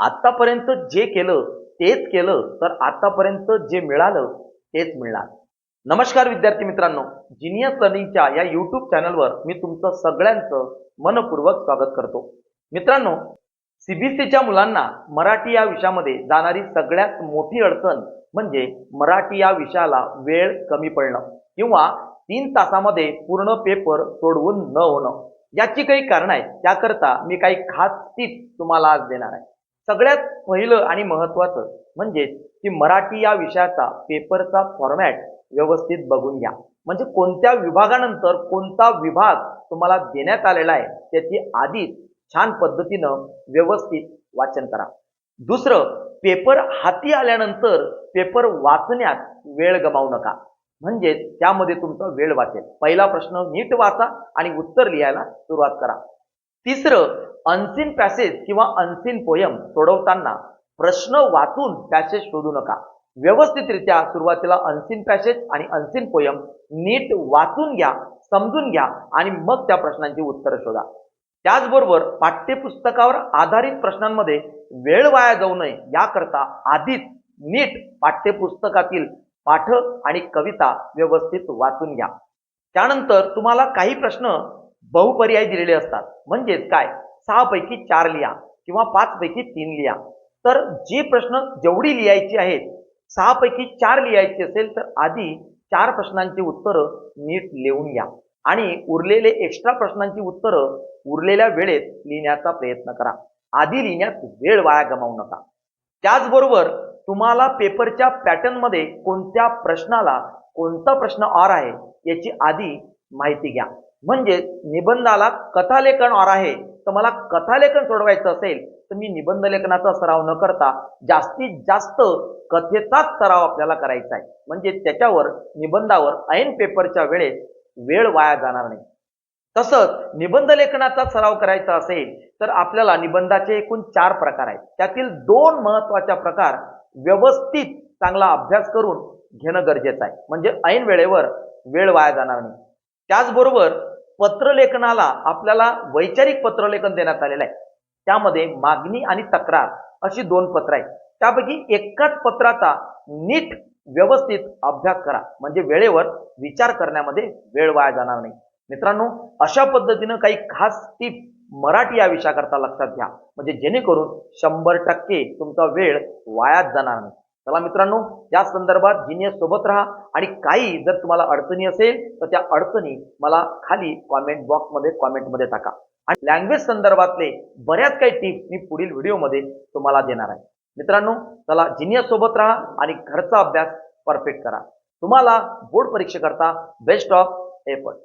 आतापर्यंत जे केलं तेच केलं तर आतापर्यंत जे मिळालं तेच मिळणार. नमस्कार विद्यार्थी मित्रांनो. जिनियस लर्निंगच्या या युट्यूब चॅनलवर मी तुमचं सगळ्यांचं मनपूर्वक स्वागत करतो. मित्रांनो सीबीएसईच्या मुलांना मराठी या विषयामध्ये जाणारी सगळ्यात मोठी अडचण म्हणजे मराठी या विषयाला वेळ कमी पडणं किंवा तीन तासामध्ये पूर्ण पेपर सोडवून न होणं. याची काही कारणं आहेत. त्याकरता मी काही खास टिप्स तुम्हाला आज देणार आहे. सगळ्यात पहिलं आणि महत्वाचं म्हणजे की मराठी या विषयाचा पेपरचा फॉर्मॅट व्यवस्थित बघून घ्या. म्हणजे कोणत्या विभागानंतर कोणता विभाग तुम्हाला देण्यात आलेला आहे त्याची आधीच छान पद्धतीनं व्यवस्थित वाचन करा. दुसरं पेपर हाती आल्यानंतर पेपर वाचण्यात वेळ गमावू नका. म्हणजे त्यामध्ये तुमचा वेळ वाचेल. पहिला प्रश्न नीट वाचा आणि उत्तर लिहायला सुरुवात करा. तिसरं अनसीन पॅसेज किंवा अनसीन पोयम सोडवताना प्रश्न वाचून पॅसेज शोधू नका. व्यवस्थितरित्या सुरुवातीला अनसीन पॅसेज आणि अनसीन पोयम नीट वाचून घ्या समजून घ्या आणि मग त्या प्रश्नांची उत्तरं शोधा. त्याचबरोबर पाठ्यपुस्तकावर आधारित प्रश्नांमध्ये वेळ वाया जाऊ नये याकरता आधीच नीट पाठ्यपुस्तकातील पाठ आणि कविता व्यवस्थित वाचून घ्या. त्यानंतर तुम्हाला काही प्रश्न बहुपर्याय दिलेले असतात. म्हणजेच काय? सहापैकी चार लिहा किंवा पाचपैकी तीन लिहा. तर जे प्रश्न जेवढी लिहायची आहेत सहापैकी चार लिहायची असेल तर आधी चार प्रश्नांची उत्तरं नीट लिहून घ्या. आणि उरलेले एक्स्ट्रा प्रश्नांची उत्तरं उरलेल्या वेळेत लिहिण्याचा प्रयत्न करा. आधी लिहिण्यात वेळ वाया गमावू नका. त्याचबरोबर तुम्हाला पेपरच्या पॅटर्नमध्ये कोणत्या प्रश्नाला कोणता प्रश्न ऑर आहे याची आधी माहिती घ्या. म्हणजे निबंधाला कथालेखन ऑर आहे. तर मला कथालेखन सोडवायचं असेल तर मी निबंध लेखनाचा सराव न करता जास्तीत जास्त कथेचाच सराव आपल्याला करायचा आहे. म्हणजे त्याच्यावर निबंधावर ऐन पेपरच्या वेळेस वेळ वाया जाणार नाही. तसंच निबंध लेखनाचा सराव करायचा असेल तर आपल्याला निबंधाचे एकूण चार प्रकार आहेत. त्यातील दोन महत्त्वाच्या प्रकार व्यवस्थित चांगला अभ्यास करून घेणं गरजेचं आहे. म्हणजे ऐन वेळेवर वेळ वाया जाणार नाही. त्याचबरोबर पत्रलेखनाला आपल्याला वैचारिक पत्रलेखन देण्यात आलेलं आहे. त्यामध्ये मागणी आणि तक्रार अशी दोन पत्र आहेत. त्यापैकी एकाच पत्राचा नीट व्यवस्थित अभ्यास करा. म्हणजे वेळेवर विचार करण्यामध्ये वेळ वाया जाणार नाही. मित्रांनो अशा पद्धतीनं काही खास टिप्स मराठी या विषयाकरता लक्षात घ्या. म्हणजे जेणेकरून शंभर टक्के तुमचा वेळ वायाच जाणार नाही. चला मित्रांनो या संदर्भात जिनियस सोबत राहा. आणि काही जर तुम्हाला अडचणी असेल तर त्या अडचणी मला खाली कॉमेंट बॉक्समध्ये कॉमेंटमध्ये टाका. आणि लँग्वेज संदर्भातले बऱ्याच काही टिप्स मी पुढील व्हिडिओमध्ये तुम्हाला देणार आहे. मित्रांनो चला जिनियस सोबत राहा आणि घरचा अभ्यास परफेक्ट करा. तुम्हाला बोर्ड परीक्षेकरता बेस्ट ऑफ एफर्ट